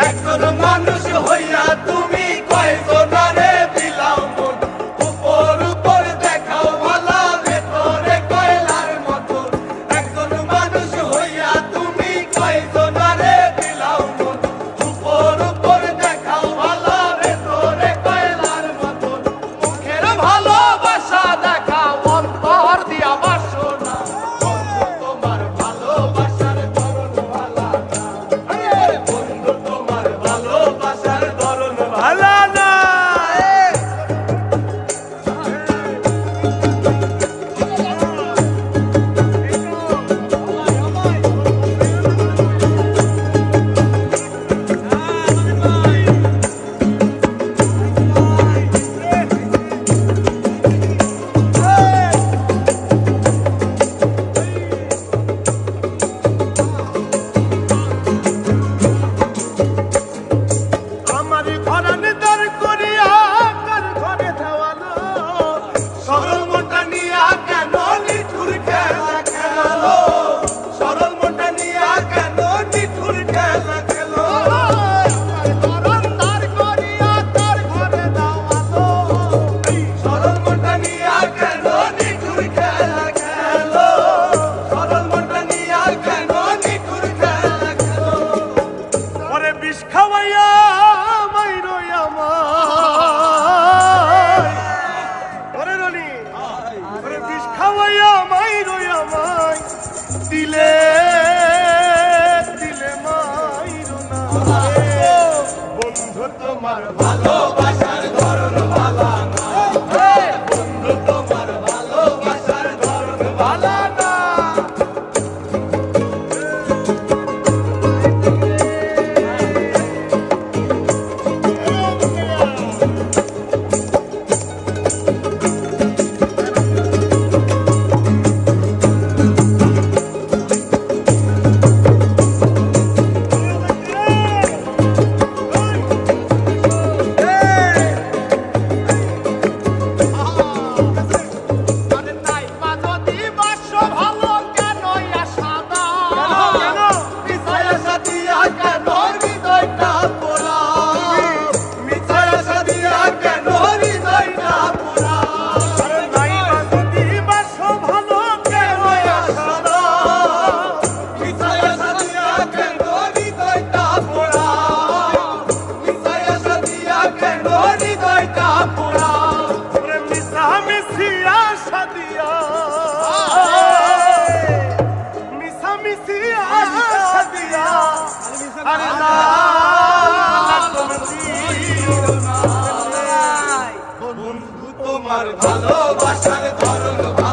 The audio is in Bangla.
একজন মানুষ হইয়া তুমি Hallelujah! তোমার ভালোবাসার ধরন